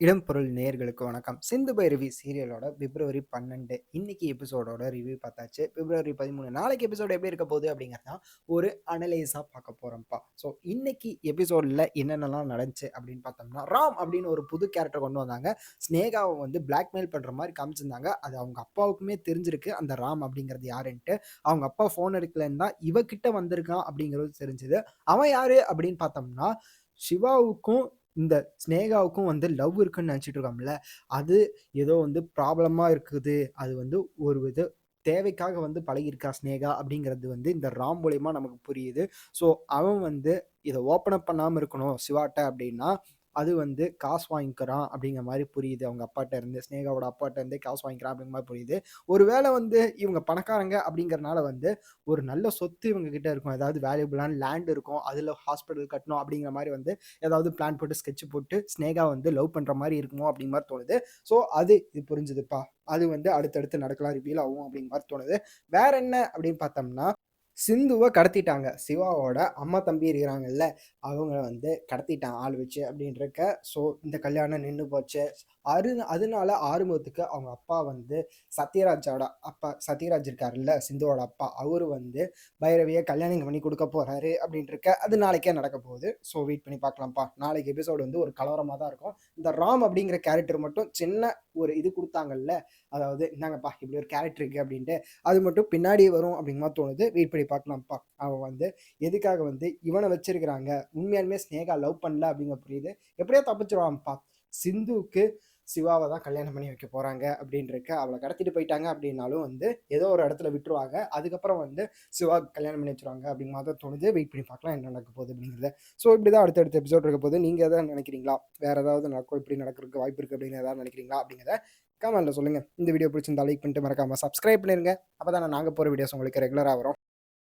இடம் பொருள் நேயர்களுக்கு வணக்கம். சிந்து பைரவி சீரியலோட பிப்ரவரி பன்னெண்டு இன்னைக்கு எபிசோடோட ரிவ்யூ பார்த்தாச்சு. பிப்ரவரி பதிமூணு நாளைக்கு எபிசோடு எப்படி இருக்க போகுது அப்படிங்கிறத ஒரு அனலைஸாக பார்க்க போகிறோம்ப்பா ஸோ இன்னைக்கு எபிசோடில் என்னென்னலாம் நடந்துச்சு அப்படின்னு பார்த்தோம்னா ராம் அப்படின்னு ஒரு புது கேரக்டர் கொண்டு வந்தாங்க. ஸ்னேகாவை வந்து பிளாக்மெயில் பண்ணுற மாதிரி காமிச்சிருந்தாங்க. அது அவங்க அப்பாவுக்குமே தெரிஞ்சிருக்கு. அந்த ராம் அப்படிங்கிறது யாருன்ட்டு அவங்க அப்பா ஃபோன் எடுக்கலன்னு தான் இவகிட்ட வந்திருக்கான் அப்படிங்கிறது தெரிஞ்சுது. அவன் யாரு அப்படின்னு பார்த்தோம்னா சிவாவுக்கும் இந்த ஸ்னேகாவுக்கும் வந்து லவ் இருக்குன்னு நினச்சிட்டு இருக்கோம்ல அது ஏதோ வந்து ப்ராப்ளமாக இருக்குது. அது வந்து ஒரு வித தேவைக்காக வந்து பழகியிருக்கா ஸ்னேகா அப்படிங்கிறது வந்து இந்த ராம் மூலியமா நமக்கு புரியுது. ஸோ அவன் வந்து இதை ஓப்பன் அப் பண்ணாமல் இருக்கணும் சிவாட்ட அப்படின்னா அது வந்து காசு வாங்கிக்கிறான் அப்படிங்கிற மாதிரி புரியுது. அவங்க அப்பாட்ட இருந்து ஸ்னேகாவோட அப்பாட்ட இருந்து காசு வாங்கிக்கிறான் அப்படிங்கிற மாதிரி புரியுது. ஒருவேளை வந்து இவங்க பணக்காரங்க அப்படிங்கறனால வந்து ஒரு நல்ல சொத்து இவங்க கிட்ட இருக்கும். ஏதாவது வேல்யூபிளான லேண்ட் இருக்கும். அதில் ஹாஸ்பிட்டல் கட்டணும் அப்படிங்கிற மாதிரி வந்து ஏதாவது பிளான் போட்டு ஸ்கெட்ச் போட்டு ஸ்னேகா வந்து லவ் பண்ணுற மாதிரி இருக்குமோ அப்படிங்கிற மாதிரி தோணுது. ஸோ அது இது புரிஞ்சுதுப்பா. அது வந்து அடுத்தடுத்து நடக்கலாம் ரிவீல் ஆகும் அப்படிங்கிற மாதிரி தோணுது. வேற என்ன அப்படின்னு பார்த்தோம்னா சிந்துவை கடத்திட்டாங்க. சிவாவோட அம்மா தம்பி இருக்கிறாங்கல்ல அவங்க வந்து கடத்திட்டாங்க ஆள் வச்சு அப்படின்றக்க ஸோ இந்த கல்யாணம் நின்று போச்சு. அரு அதனால ஆறுமுகத்துக்கு அவங்க அப்பா வந்து சத்யராஜோட அப்பா சத்யராஜ் இருக்காருல்ல சிந்துவோட அப்பா அவர் வந்து பைரவியை கல்யாணம் பண்ணி கொடுக்க போகிறாரு அப்படின்ட்டுருக்க அது நாளைக்கே நடக்க போகுது. ஸோ வெயிட் பண்ணி பார்க்கலாம்ப்பா. நாளைக்கு எபிசோடு வந்து ஒரு கலவரமாக தான் இருக்கும். இந்த ராம் அப்படிங்கிற கேரக்டர் மட்டும் சின்ன ஒரு இது கொடுத்தாங்கல்ல அதாவது இந்தாங்கப்பா இப்படி ஒரு கேரக்டர் இருக்குது அப்படின்ட்டு அது மட்டும் பின்னாடி வரும் அப்படிங்கமா தோணுது. வெயிட் பண்ணி பார்க்கலாம்ப்பா அவன் வந்து எதுக்காக வந்து இவனை வச்சிருக்கிறாங்க? உண்மையாலுமே ஸ்னேகா லவ் பண்ணல அப்படிங்கிற புரியுது. எப்படியோ தப்பிச்சிருவான்ப்பா சிந்துவுக்கு சிவாவை தான் கல்யாணம் பண்ணி வைக்க போகிறாங்க அப்படின்றக்க அவளை கடத்திட்டு போயிட்டாங்க அப்படின்னாலும் வந்து ஏதோ ஒரு இடத்துல விட்டுருவாங்க. அதுக்கப்புறம் வந்து சிவா கல்யாணம் பண்ணி வச்சிருவாங்க அப்படிங்கிற மாதிரி தோணுது. வெயிட் பண்ணி பார்க்கலாம் என்ன நடக்க போகுது அப்படிங்கிறது. ஸோ இப்படி தான் அடுத்தடுத்த எபிசோட் இருக்க போது நீங்கள் எதாவது நினைக்கிறீங்களா? வேறு ஏதாவது நடக்கும் இப்படி நடக்கிறதுக்கு வாய்ப்பு இருக்குது அப்படின்னு ஏதாவது நினைக்கிறீங்களா அப்படிங்கிறத கமெண்ட்டில் சொல்லுங்க. இந்த வீடியோ பிடிச்சிருந்தா லைக் பண்ணிட்டு மறக்காமல் சப்ஸ்கிரைப் பண்ணிருங்க. அப்போ தான் நாங்கள் போகிற வீடியோஸ் உங்களுக்கு ரெகுலராக வரும்.